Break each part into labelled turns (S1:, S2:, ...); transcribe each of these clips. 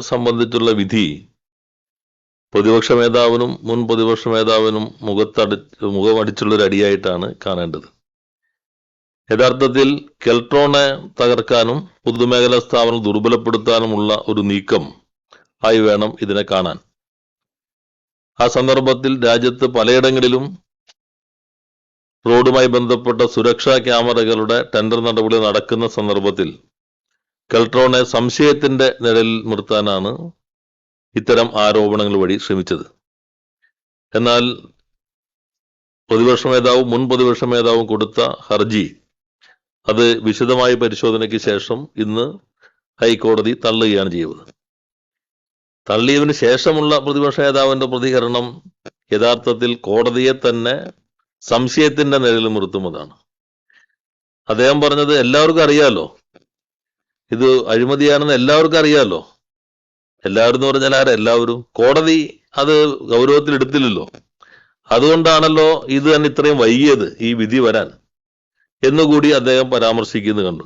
S1: സംബന്ധിച്ചുള്ള വിധി പ്രതിപക്ഷ മേധാവിനും മുൻ പ്രതിപക്ഷ മേധാവിനും മുഖത്തടി മുഖമടിച്ചുള്ള ഒരു അടിയായിട്ടാണ് കാണേണ്ടത്. യഥാർത്ഥത്തിൽ കെൽട്രോണെ തകർക്കാനും പൊതുമേഖലാ സ്ഥാപനം ദുർബലപ്പെടുത്താനുമുള്ള ഒരു നീക്കം ആയി വേണം ഇതിനെ കാണാൻ. ആ സന്ദർഭത്തിൽ രാജ്യത്ത് പലയിടങ്ങളിലും റോഡുമായി ബന്ധപ്പെട്ട സുരക്ഷാ ക്യാമറകളുടെ ടെൻഡർ നടപടി നടക്കുന്ന സന്ദർഭത്തിൽ കെൽട്രോണെ സംശയത്തിന്റെ നിഴലിൽ നിർത്താനാണ് ഇത്തരം ആരോപണങ്ങൾ വഴി ശ്രമിച്ചത്. എന്നാൽ പ്രതിപക്ഷ നേതാവും മുൻ പ്രതിപക്ഷ നേതാവും കൊടുത്ത ഹർജി അത് വിശദമായ പരിശോധനയ്ക്ക് ശേഷം ഇന്ന് ഹൈക്കോടതി തള്ളുകയാണ് ചെയ്തത് തള്ളിയതിനു ശേഷമുള്ള പ്രതിപക്ഷ നേതാവിന്റെ പ്രതികരണം യഥാർത്ഥത്തിൽ കോടതിയെ തന്നെ സംശയത്തിന്റെ നിഴലിൽ നിർത്തുന്നതാണ്. അദ്ദേഹം പറഞ്ഞത് എല്ലാവർക്കും അറിയാലോ ഇത് അഴിമതിയാണെന്ന് എല്ലാവർക്കും അറിയാമല്ലോ എല്ലാവരും എന്ന് പറഞ്ഞാൽ ആരാ? എല്ലാവരും. കോടതി അത് ഗൗരവത്തിൽ എടുത്തില്ലല്ലോ. അതുകൊണ്ടാണല്ലോ ഇത് തന്നെ ഇത്രയും വൈകിയത് ഈ വിധി വരാൻ. എന്നുകൂടി അദ്ദേഹം പരാമർശിക്കുന്നത് കണ്ടു.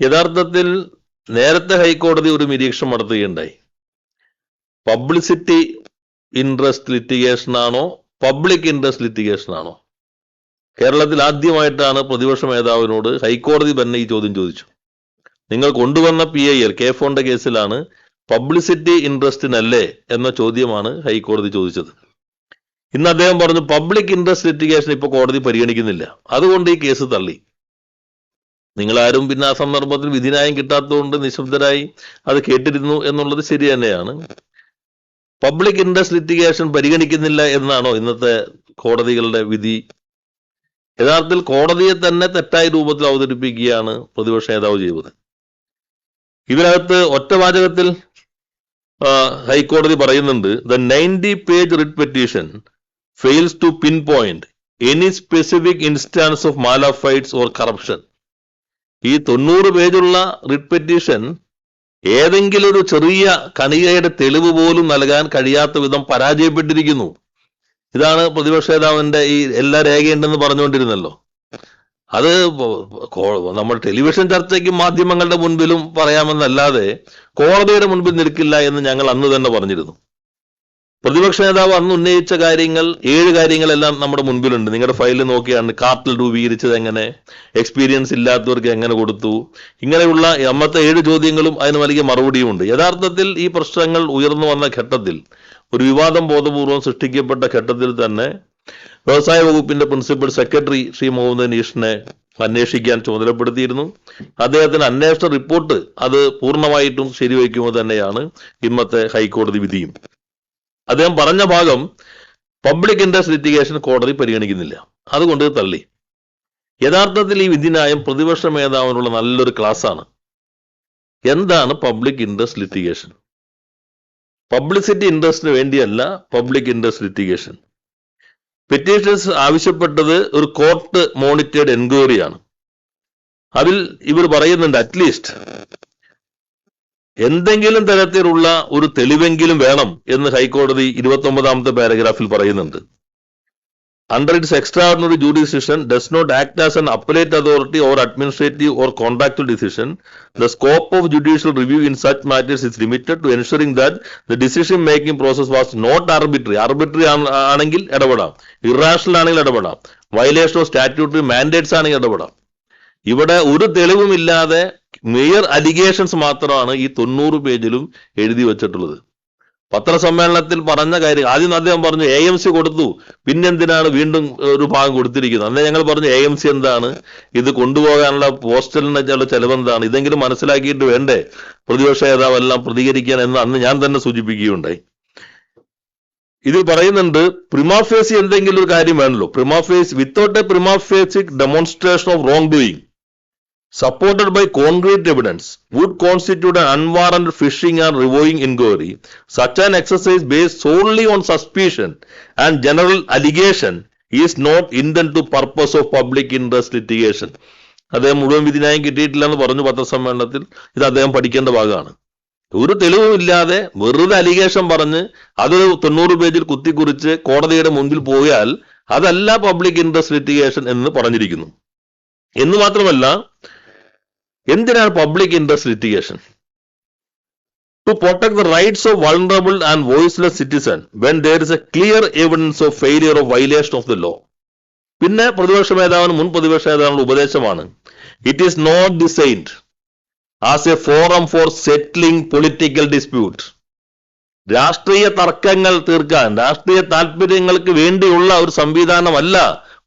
S1: യഥാർത്ഥത്തിൽ നേരത്തെ ഹൈക്കോടതി ഒരു നിരീക്ഷണം നടത്തുകയുണ്ടായി. പബ്ലിസിറ്റി ഇൻട്രസ്റ്റ് ലിറ്റിഗേഷൻ ആണോ? പബ്ലിക് ഇൻട്രസ്റ്റ് ലിറ്റിഗേഷൻ ആണോ? കേരളത്തിൽ ആദ്യമായിട്ടാണ് പ്രതിപക്ഷ മേധാവിനോട് ഹൈക്കോടതി തന്നെ ഈ ചോദ്യം ചോദിച്ചു. നിങ്ങൾ കൊണ്ടുവന്ന പി ഐ എൽ കെ ഫോണിന്റെ കേസിലാണ് പബ്ലിസിറ്റി ഇൻട്രസ്റ്റിനല്ലേ എന്ന ചോദ്യമാണ് ഹൈക്കോടതി ചോദിച്ചത്. ഇന്ന് അദ്ദേഹം പറഞ്ഞു പബ്ലിക് ഇൻട്രസ്റ്റ് ലിറ്റിഗേഷൻ ഇപ്പൊ കോടതി പരിഗണിക്കുന്നില്ല. അതുകൊണ്ട് ഈ കേസ് തള്ളി. നിങ്ങൾ ആരും പിന്നെ ആ സന്ദർഭത്തിൽ വിധിന്യായം കിട്ടാത്തതുകൊണ്ട് നിശബ്ദരായി അത് കേട്ടിരുന്നു എന്നുള്ളത് ശരി തന്നെയാണ്. പബ്ലിക് ഇൻട്രസ്റ്റ് ലിറ്റിഗേഷൻ പരിഗണിക്കുന്നില്ല എന്നാണോ ഇന്നത്തെ കോടതികളുടെ വിധി? യഥാർത്ഥത്തിൽ കോടതിയെ തന്നെ തെറ്റായ രൂപത്തിൽ അവതരിപ്പിക്കുകയാണ് പ്രതിപക്ഷ നേതാവ് ചെയ്തത് ഇതിനകത്ത് ഒറ്റവാചകത്തിൽ ഹൈക്കോടതി പറയുന്നുണ്ട് the ninety page writ petition fails to pinpoint any specific instance of malafides or corruption ഈ തൊണ്ണൂറ് പേജുള്ള റിട്ട് പെറ്റീഷൻ ഏതെങ്കിലും ഒരു ചെറിയ കണികയുടെ തെളിവ് പോലും നൽകാൻ കഴിയാത്ത വിധം പരാജയപ്പെട്ടിരിക്കുന്നു. ഇതാണ് പ്രതിപക്ഷ നേതാവിന്റെ ഈ എല്ലാ രേഖയുണ്ടെന്ന് പറഞ്ഞുകൊണ്ടിരുന്നല്ലോ. അത് നമ്മൾ ടെലിവിഷൻ ചർച്ചയ്ക്കും മാധ്യമങ്ങളുടെ മുൻപിലും പറയാമെന്നല്ലാതെ കോടതിയുടെ മുൻപിൽ നിൽക്കില്ല എന്ന് ഞങ്ങൾ അന്ന് തന്നെ പറഞ്ഞിരുന്നു. പ്രതിപക്ഷ നേതാവ് അന്ന് ഉന്നയിച്ച കാര്യങ്ങൾ ഏഴ് കാര്യങ്ങളെല്ലാം നമ്മുടെ മുൻപിലുണ്ട്. നിങ്ങളുടെ ഫയലിൽ നോക്കിയാണ് കാർട്ടിൽ രൂപീകരിച്ചത് എങ്ങനെ എക്സ്പീരിയൻസ് ഇല്ലാത്തവർക്ക് എങ്ങനെ കൊടുത്തു ഇങ്ങനെയുള്ള അമ്മത്തെ ഏഴ് ചോദ്യങ്ങളും അതിന് വലിയ മറുപടിയുമുണ്ട്. യഥാർത്ഥത്തിൽ ഈ പ്രശ്നങ്ങൾ ഉയർന്നു വന്ന ഘട്ടത്തിൽ ഒരു വിവാദം ബോധപൂർവം സൃഷ്ടിക്കപ്പെട്ട ഘട്ടത്തിൽ തന്നെ വ്യവസായ വകുപ്പിന്റെ പ്രിൻസിപ്പൽ സെക്രട്ടറി ശ്രീ മുഹമ്മദ് നീഷിനെ അന്വേഷിക്കാൻ ചുമതലപ്പെടുത്തിയിരുന്നു. അദ്ദേഹത്തിന് അന്വേഷണ റിപ്പോർട്ട് അത് പൂർണമായിട്ടും ശരിവയ്ക്കുമ്പോൾ തന്നെയാണ് ഇന്നത്തെ ഹൈക്കോടതി വിധിയും. അദ്ദേഹം പറഞ്ഞ ഭാഗം പബ്ലിക് ഇൻട്രസ്റ്റ് ലിറ്റിഗേഷൻ കോടതി പരിഗണിക്കുന്നില്ല. അതുകൊണ്ട് തള്ളി. യഥാർത്ഥത്തിൽ ഈ വിധിന്യായം പ്രതിപക്ഷ മേധാവിനുള്ള നല്ലൊരു ക്ലാസ്സാണ്. എന്താണ് പബ്ലിക് ഇൻട്രസ്റ്റ് ലിറ്റിഗേഷൻ? പബ്ലിസിറ്റി ഇൻട്രസ്റ്റിന് വേണ്ടിയല്ല പബ്ലിക് ഇൻട്രസ്റ്റ് ലിറ്റിഗേഷൻ. പെറ്റീഷൻസ് ആവശ്യപ്പെട്ടത് ഒരു കോർട്ട് മോണിറ്റേഡ് എൻക്വയറിയാണ് അതിൽ ഇവർ പറയുന്നുണ്ട് അറ്റ്ലീസ്റ്റ് എന്തെങ്കിലും തരത്തിലുള്ള ഒരു തെളിവെങ്കിലും വേണം എന്ന് ഹൈക്കോടതി ഇരുപത്തി ഒമ്പതാമത്തെ പാരഗ്രാഫിൽ പറയുന്നുണ്ട്. Under its extraordinary jurisdiction does not act as an appellate authority or administrative or contractual decision, the scope of judicial review in such matters is limited to ensuring that the decision making process was not arbitrary. Arbitrary ആണ്- ആണെങ്കിൽ ഇടപെടാം irrational ആണെങ്കിൽ ഇടപെടാം violation of statutory mandates ആണെങ്കിൽ ഇടപെടാം ഇവിടെ ഒരു തെളിവുമില്ലാതെ Meyer allegations മാത്രമാണ് ഈ തൊണ്ണൂറ് പേജിലും എഴുതി വെച്ചിട്ടുള്ളത് പത്രസമ്മേളനത്തിൽ പറഞ്ഞ കാര്യം ആദ്യം അദ്ദേഹം പറഞ്ഞു എ എം സി കൊടുത്തു. പിന്നെന്തിനാണ് വീണ്ടും ഒരു ഭാഗം കൊടുത്തിരിക്കുന്നത്? അന്നേ ഞങ്ങൾ പറഞ്ഞു എ എം സി എന്താണ്? ഇത് കൊണ്ടുപോകാനുള്ള പോസ്റ്റലിന് ചില ചെലവെന്താണ്? ഇതെങ്കിലും മനസ്സിലാക്കിയിട്ട് വേണ്ടേ? പ്രതിപക്ഷ നേതാവെല്ലാം പ്രതികരിക്കാൻ എന്ന് അന്ന് ഞാൻ തന്നെ സൂചിപ്പിക്കുകയുണ്ടായി. ഇത് പറയുന്നുണ്ട് പ്രിമാഫേസി എന്തെങ്കിലും ഒരു കാര്യം വേണമല്ലോ prima facie without a prima facie demonstration of wrongdoing supported by concrete evidence would constitute an unwarranted fishing and reviewing inquiry. Such an exercise based solely on suspicion and general allegation is not intended to purpose of public interest litigation. അദ്ദേഹം മുഴുവൻ വിധിന്യായം കിട്ടിയിട്ടില്ല എന്ന് പറഞ്ഞു പത്രസമ്മേളനത്തിൽ ഇത് അദ്ദേഹം പഠിക്കേണ്ട ഭാഗമാണ് ഒരു തെളിവുമില്ലാതെ വെറുതെ അലിഗേഷൻ പറഞ്ഞ് അത് തൊണ്ണൂറ് പേജിൽ കുത്തിക്കുറിച്ച് കോടതിയുടെ മുൻപിൽ പോയാൽ അതല്ല പബ്ലിക് ഇൻട്രസ്റ്റ് ലിറ്റിഗേഷൻ എന്ന് പറഞ്ഞിരിക്കുന്നു എന്ന് മാത്രമല്ല എന്തിനാണ് public interest litigation to protect the rights of vulnerable and voiceless citizen when there is a clear evidence of failure of violation of the law പിന്നെ പ്രതിപക്ഷ മേധാവിന് മുൻ പ്രതിപക്ഷ നേതാവിനുള്ള ഉപദേശമാണ്. It is not designed as a forum for settling political dispute രാഷ്ട്രീയ തർക്കങ്ങൾ തീർക്കാൻ രാഷ്ട്രീയ താല്പര്യങ്ങൾക്ക് വേണ്ടിയുള്ള ഒരു സംവിധാനമല്ല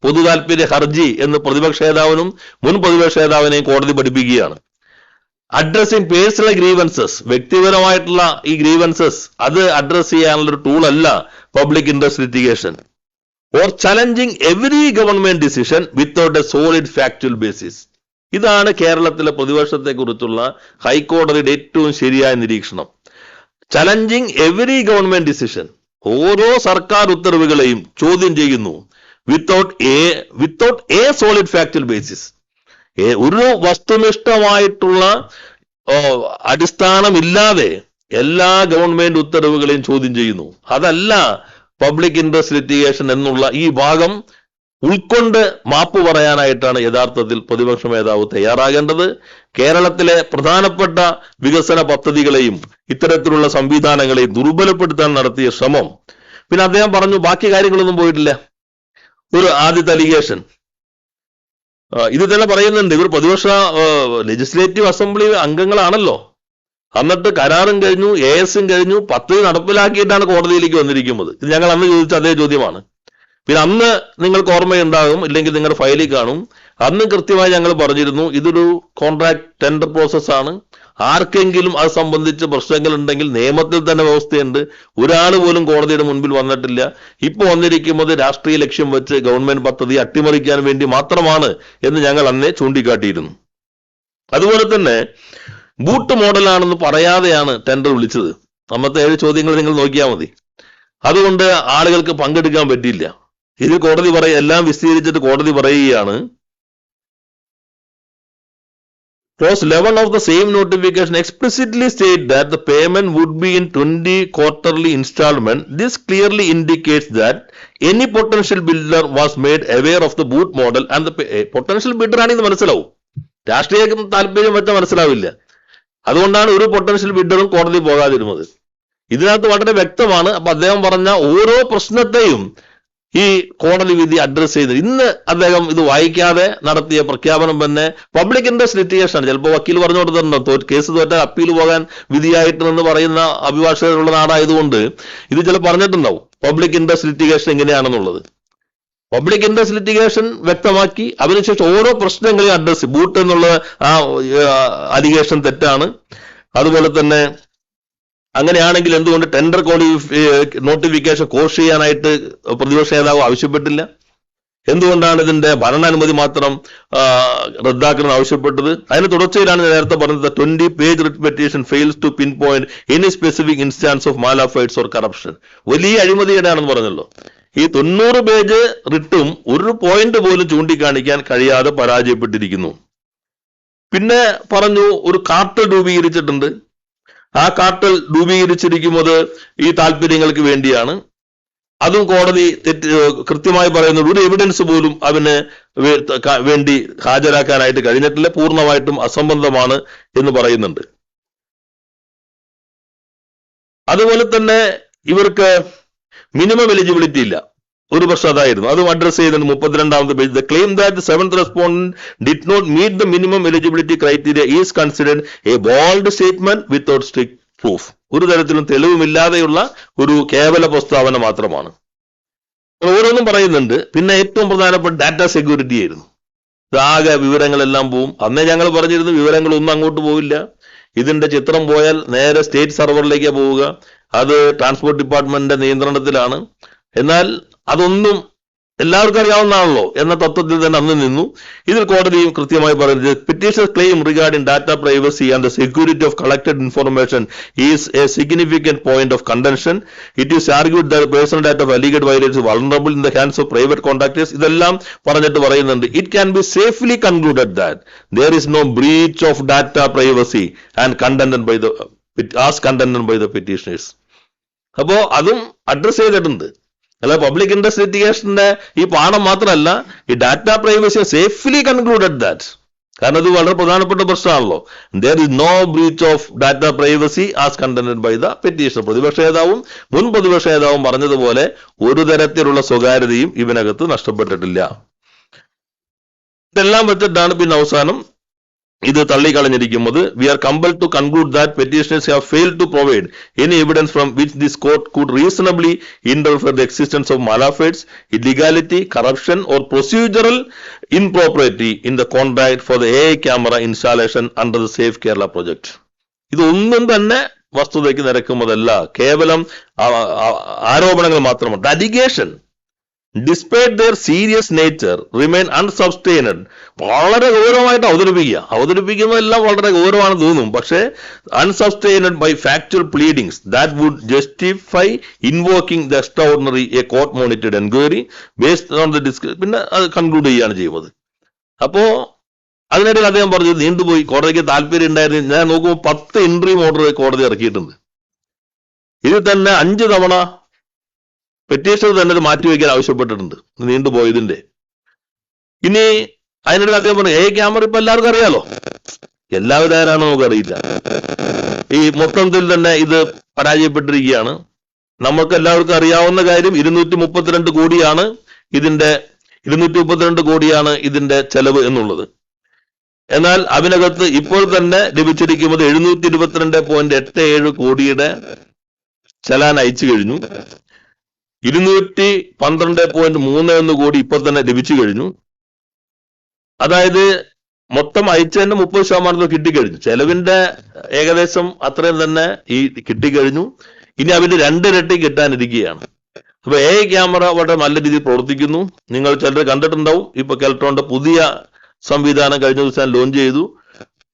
S1: പൊതു താല്പര്യ ഹർജി എന്ന് പ്രതിപക്ഷ നേതാവിനും മുൻ പ്രതിപക്ഷ നേതാവിനെയും കോടതി പഠിപ്പിക്കുകയാണ്. അഡ്രസ്സിംഗ് പേഴ്സണൽ ഗ്രീവൻസസ് വ്യക്തിപരമായിട്ടുള്ള ഈ ഗ്രീവൻസസ് അത് അഡ്രസ് ചെയ്യാനുള്ള ഒരു ടൂൾ അല്ല public interest litigation or challenging every government decision without a solid factual basis ഇതാണ് കേരളത്തിലെ പ്രതിപക്ഷത്തെ കുറിച്ചുള്ള ഹൈക്കോടതിയുടെ ഏറ്റവും ശരിയായ നിരീക്ഷണം. ചലഞ്ചിങ് എവറി ഗവൺമെന്റ് ഡിസിഷൻ ഓരോ സർക്കാർ ഉത്തരവുകളെയും ചോദ്യം ചെയ്യുന്നു. Without a without a solid factual basis ഒരു വസ്തുനിഷ്ഠമായിട്ടുള്ള അടിസ്ഥാനമില്ലാതെ എല്ലാ ഗവൺമെന്റ് ഉത്തരവുകളെയും ചോദ്യം ചെയ്യുന്നു. അതല്ല പബ്ലിക് ഇൻട്രസ്റ്റ് ലിറ്റിഗേഷൻ എന്നുള്ള ഈ ഭാഗം ഉൾക്കൊണ്ട് മാപ്പ് പറയാനായിട്ടാണ് യഥാർത്ഥത്തിൽ പ്രതിപക്ഷ മേധാവ് തയ്യാറാകേണ്ടത്. കേരളത്തിലെ പ്രധാനപ്പെട്ട വികസന പദ്ധതികളെയും ഇത്തരത്തിലുള്ള സംവിധാനങ്ങളെയും ദുർബലപ്പെടുത്താൻ നടത്തിയ ശ്രമം. പിന്നെ അദ്ദേഹം പറഞ്ഞു ബാക്കി കാര്യങ്ങളൊന്നും പോയിട്ടില്ല. ഒരു ആദ്യത്തെ അലിഗേഷൻ. ഇത് തന്നെ പറയുന്നുണ്ട് ഇവർ പ്രതിപക്ഷ ലെജിസ്ലേറ്റീവ് അസംബ്ലി അംഗങ്ങളാണല്ലോ. എന്നിട്ട് കരാറും കഴിഞ്ഞു എ എസും കഴിഞ്ഞു പദ്ധതി നടപ്പിലാക്കിയിട്ടാണ് കോടതിയിലേക്ക് വന്നിരിക്കുന്നത്. ഇത് ഞങ്ങൾ അന്ന് ചോദിച്ച അതേ ചോദ്യമാണ്. പിന്നെ അന്ന് നിങ്ങൾക്ക് ഓർമ്മയുണ്ടാകും ഇല്ലെങ്കിൽ നിങ്ങളുടെ ഫയലിൽ കാണും. അന്ന് കൃത്യമായി ഞങ്ങൾ പറഞ്ഞിരുന്നു ഇതൊരു കോൺട്രാക്ട് ടെൻഡർ പ്രോസസ് ആണ്. ആർക്കെങ്കിലും അത് സംബന്ധിച്ച് പ്രശ്നങ്ങൾ ഉണ്ടെങ്കിൽ നിയമത്തിൽ തന്നെ വ്യവസ്ഥയുണ്ട്. ഒരാൾ പോലും കോടതിയുടെ മുൻപിൽ വന്നിട്ടില്ല. ഇപ്പൊ വന്നിരിക്കുന്നത് രാഷ്ട്രീയ ലക്ഷ്യം വെച്ച് ഗവൺമെന്റ് പദ്ധതി അട്ടിമറിക്കാൻ വേണ്ടി മാത്രമാണ് എന്ന് ഞങ്ങൾ അന്നേ ചൂണ്ടിക്കാട്ടിയിരുന്നു. അതുപോലെ തന്നെ ബൂട്ട് മോഡലാണെന്ന് പറയാതെയാണ് ടെൻഡർ വിളിച്ചത്. നമ്മത്തെ ഏഴ് ചോദ്യങ്ങൾ നിങ്ങൾ നോക്കിയാൽ മതി. അതുകൊണ്ട് ആളുകൾക്ക് പങ്കെടുക്കാൻ പറ്റിയില്ല. ഇത് കോടതി പറയ എല്ലാം വിശദീകരിച്ചിട്ട് കോടതി പറയുകയാണ്. Clause 11 of the same notification explicitly state that the payment would be in 20 quarterly installment. This clearly indicates that any potential builder was made aware of the boot model and the eh, potential bidder ആണെന്ന് മനസ്സിലാവും രാഷ്ട്രീയ താല്പര്യം വെച്ചാൽ മനസ്സിലാവില്ല അതുകൊണ്ടാണ് ഒരു potential ബിഡറും കോടതി പോകാതിരുന്നത് ഇതിനകത്ത് വളരെ വ്യക്തമാണ് അപ്പൊ അദ്ദേഹം പറഞ്ഞ ഓരോ പ്രശ്നത്തെയും ഈ കോടതി വിധി അഡ്രസ്സ് ചെയ്ത് ഇന്ന് അദ്ദേഹം ഇത് വായിക്കാതെ നടത്തിയ പ്രഖ്യാപനം തന്നെ പബ്ലിക് ഇൻട്രസ്റ്റ് ലിറ്റിഗേഷൻ ആണ്. ചിലപ്പോൾ വക്കീൽ പറഞ്ഞു കൊടുത്തിട്ടുണ്ടോ കേസ് തോറ്റാൽ അപ്പീൽ പോകാൻ വിധിയായിട്ട് എന്ന് പറയുന്ന അഭിഭാഷകരുള്ള നാടായതുകൊണ്ട് ഇത് ചില പറഞ്ഞിട്ടുണ്ടാവും. പബ്ലിക് ഇൻട്രസ്റ്റ് ലിറ്റിഗേഷൻ എങ്ങനെയാണെന്നുള്ളത്. പബ്ലിക് ഇൻട്രസ്റ്റ് ലിറ്റിഗേഷൻ വ്യക്തമാക്കി അതിനുശേഷം ഓരോ പ്രശ്നങ്ങളെയും അഡ്രസ് ബൂട്ട് എന്നുള്ള ആ അലിഗേഷൻ തെറ്റാണ്. അതുപോലെ തന്നെ അങ്ങനെയാണെങ്കിൽ എന്തുകൊണ്ട് ടെൻഡർ നോട്ടിഫിക്കേഷൻ കോഷ് ചെയ്യാനായിട്ട് പ്രതിപക്ഷ നേതാവ് ആവശ്യപ്പെട്ടില്ല? എന്തുകൊണ്ടാണ് ഇതിന്റെ ഭരണാനുമതി മാത്രം റദ്ദാക്കണം ആവശ്യപ്പെട്ടത്? അതിന് തുടർച്ചയിലാണ് നേരത്തെ പറഞ്ഞത് twenty page writ fails to pinpoint any specific instance of malafides or corruption വലിയ അഴിമതിയുടെയാണെന്ന് പറഞ്ഞല്ലോ. ഈ തൊണ്ണൂറ് പേജ് റിട്ടും ഒരു പോയിന്റ് പോലും ചൂണ്ടിക്കാണിക്കാൻ കഴിയാതെ പരാജയപ്പെട്ടിരിക്കുന്നു. പിന്നെ പറഞ്ഞു ഒരു കാർട്ട് രൂപീകരിച്ചിട്ടുണ്ട്. ആ കാർട്ടൽ രൂപീകരിച്ചിരിക്കുന്നത് ഈ താല്പര്യങ്ങൾക്ക് വേണ്ടിയാണ്. അതും കോടതി തെറ്റ് കൃത്യമായി പറയുന്നത് ഒരു എവിഡൻസ് പോലും അവന് വേണ്ടി ഹാജരാക്കാനായിട്ട് കഴിഞ്ഞിട്ടില്ല. പൂർണമായിട്ടും അസംബന്ധമാണ് എന്ന് പറയുന്നുണ്ട്. അതുപോലെ തന്നെ ഇവർക്ക് മിനിമം എലിജിബിലിറ്റി ഇല്ല. ഒരു പ്രശ്നം അതായിരുന്നു. അതും അഡ്രസ് ചെയ്യുന്നുണ്ട് മുപ്പത്തിരണ്ടാമത്തെ page. The claim that seventh respondent did not meet the minimum eligibility criteria is considered a bold statement without strict proof ഒരു തരത്തിലും തെളിവുമില്ലാതെയുള്ള ഒരു കേവല പ്രസ്താവന മാത്രമാണ്. ഓരോന്നും പറയുന്നുണ്ട്. പിന്നെ ഏറ്റവും പ്രധാനപ്പെട്ട ഡാറ്റ സെക്യൂരിറ്റി ആയിരുന്നു. ഇതാകെ വിവരങ്ങളെല്ലാം പോവും. അന്നേ ഞങ്ങൾ പറഞ്ഞിരുന്നു വിവരങ്ങളൊന്നും അങ്ങോട്ട് പോവില്ല. ഇതിന്റെ ചിത്രം പോയാൽ നേരെ സ്റ്റേറ്റ് സെർവറിലേക്ക് പോവുക. അത് ട്രാൻസ്പോർട്ട് ഡിപ്പാർട്ട്മെന്റിന്റെ നിയന്ത്രണത്തിലാണ്. എന്നാൽ അതൊന്നും എല്ലാവർക്കും അറിയാവുന്നതാണല്ലോ എന്ന തത്വത്തിൽ തന്നെ അന്ന് നിന്നു. ഇതിൽ കോടതിയും കൃത്യമായി പറയുന്നത് petition claim regarding data privacy and the security of collected information is a significant point of contention it is argued the personal data of alleged violates vulnerable in the hands of private contractors ഇതെല്ലാം പറഞ്ഞിട്ട് പറയുന്നുണ്ട്. It can be safely concluded that there is no breach of data privacy and contended by the as contended by the petitioners അപ്പോ അതും address ചെയ്തിട്ടുണ്ട്. അല്ല public interest ലിറ്റിഗേഷന്റെ ഈ പാഠം മാത്രമല്ല ഈ data privacy safely concluded that കാരണം ഇത് വളരെ പ്രധാനപ്പെട്ട പ്രശ്നമാണല്ലോ. There is no breach of data privacy as contended by the petition പ്രതിപക്ഷ നേതാവും മുൻ പ്രതിപക്ഷ നേതാവും പറഞ്ഞതുപോലെ ഒരു തരത്തിലുള്ള സ്വകാര്യതയും ഇവനകത്ത് നഷ്ടപ്പെട്ടിട്ടില്ല. ഇതെല്ലാം വെച്ചിട്ടാണ് പിന്നെ അവസാനം ഇത് തള്ളിക്കളഞ്ഞിരിക്കുന്നത്. We are compel to conclude that petitioners have fail to provide any evidence from which this court could reasonably interfere the existence of malafides illegality corruption or procedural impropriety in the contract for the a camera installation under the safe Kerala project ഇതൊന്നും തന്നെ വസ്തുതയ്ക്ക് നിരക്കുന്നതല്ല കേവലം ആരോപണങ്ങൾ മാത്രമാണ്. Allegation despite their serious nature remain unsubstantiated വളരെ ഗൗരവമായിട്ട് അവതരിപ്പിക്കുക. അവതരിപ്പിക്കുന്നതെല്ലാം വളരെ ഗൗരവമാണ് തോന്നും. പക്ഷേ unsubstantiated by factual pleadings that would justify invoking the extraordinary a court monitored enquiry based on the ഡിസ്ക പിന്നെ അത് കൺക്ലൂഡ് ചെയ്യുകയാണ് ചെയ്യുന്നത്. അപ്പോ അതിനിടയിൽ അദ്ദേഹം പറഞ്ഞു നീണ്ടുപോയി കോടതിക്ക് താല്പര്യം ഉണ്ടായിരുന്നു ഞാൻ നോക്കുമ്പോൾ പത്ത് ഇൻട്രീം ഓർഡർ കോടതി ഇറക്കിയിട്ടുണ്ട്. ഇതിൽ തന്നെ അഞ്ച് തവണ പെറ്റീഷണർ തന്നെ ഇത് മാറ്റിവെക്കാൻ ആവശ്യപ്പെട്ടിട്ടുണ്ട്. നീണ്ടുപോയതിന്റെ ഇനി അതിനിടയിൽ അദ്ദേഹം പറഞ്ഞു ഏ ക്യാമറ ഇപ്പൊ എല്ലാവർക്കും അറിയാലോ? എല്ലാവരും ആരാണോ നമുക്കറിയില്ല. ഈ മൊത്തത്തിൽ തന്നെ ഇത് പരാജയപ്പെട്ടിരിക്കുകയാണ്. നമുക്ക് എല്ലാവർക്കും അറിയാവുന്ന കാര്യം ഇരുന്നൂറ്റി മുപ്പത്തിരണ്ട് കോടിയാണ് ഇതിന്റെ ഇരുന്നൂറ്റി മുപ്പത്തിരണ്ട് കോടിയാണ് ഇതിന്റെ ചെലവ് എന്നുള്ളത്. എന്നാൽ അതിനകത്ത് ഇപ്പോൾ തന്നെ ലഭിച്ചിരിക്കുന്നത് എഴുന്നൂറ്റി ഇരുപത്തിരണ്ട് പോയിന്റ് എട്ട് ഏഴ് കോടിയുടെ ചലാൻ അയച്ചു കഴിഞ്ഞു. ഇരുന്നൂറ്റി പന്ത്രണ്ട് പോയിന്റ് മൂന്ന് ഒന്ന് കോടി ഇപ്പോൾ തന്നെ ലഭിച്ചു കഴിഞ്ഞു. അതായത് മൊത്തം അയച്ചതിന്റെ മുപ്പത് ശതമാനത്തിൽ കിട്ടിക്കഴിഞ്ഞു ചെലവിന്റെ ഏകദേശം അത്രയും തന്നെ ഈ കിട്ടിക്കഴിഞ്ഞു ഇനി അതിന്റെ രണ്ടിരട്ടി കിട്ടാനിരിക്കുകയാണ്. അപ്പൊ എ ക്യാമറ വളരെ നല്ല രീതിയിൽ പ്രവർത്തിക്കുന്നു. നിങ്ങൾ ചിലർ കണ്ടിട്ടുണ്ടാവും. ഇപ്പൊ കെൽട്രോണിന്റെ പുതിയ സംവിധാനം കഴിഞ്ഞ ദിവസം ലോഞ്ച് ചെയ്തു.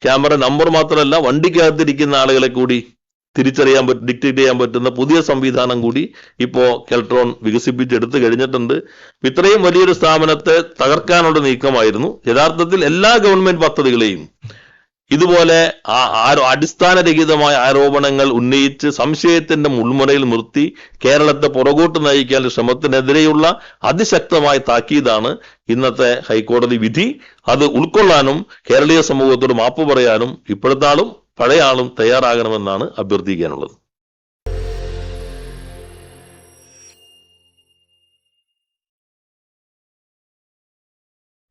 S1: ക്യാമറ നമ്പർ മാത്രമല്ല വണ്ടിക്കകത്തിരിക്കുന്ന ആളുകളെ കൂടി തിരിച്ചറിയാൻ പറ്റും ഡിക്റ്റേറ്റ് ചെയ്യാൻ പറ്റുന്ന പുതിയ സംവിധാനം കൂടി ഇപ്പോ കെൽട്രോൺ വികസിപ്പിച്ചെടുത്ത് കഴിഞ്ഞിട്ടുണ്ട്. ഇത്രയും വലിയൊരു സ്ഥാപനത്തെ തകർക്കാനുള്ള നീക്കമായിരുന്നു. യഥാർത്ഥത്തിൽ എല്ലാ ഗവൺമെന്റ് പദ്ധതികളെയും ഇതുപോലെ അടിസ്ഥാനരഹിതമായ ആരോപണങ്ങൾ ഉന്നയിച്ച് സംശയത്തിന്റെ മുൾമുനയിൽ നിർത്തി കേരളത്തെ പുറകോട്ട് നയിക്കാൻ ശ്രമത്തിനെതിരെയുള്ള അതിശക്തമായ താക്കീതാണ് ഇന്നത്തെ ഹൈക്കോടതി വിധി. അത് ഉൾക്കൊള്ളാനും കേരളീയ സമൂഹത്തോട് മാപ്പ് പറയാനും ഇപ്പോഴത്തെ ആളും പഴയ ആളും തയ്യാറാകണമെന്നാണ് അഭ്യർത്ഥിക്കാനുള്ളത്.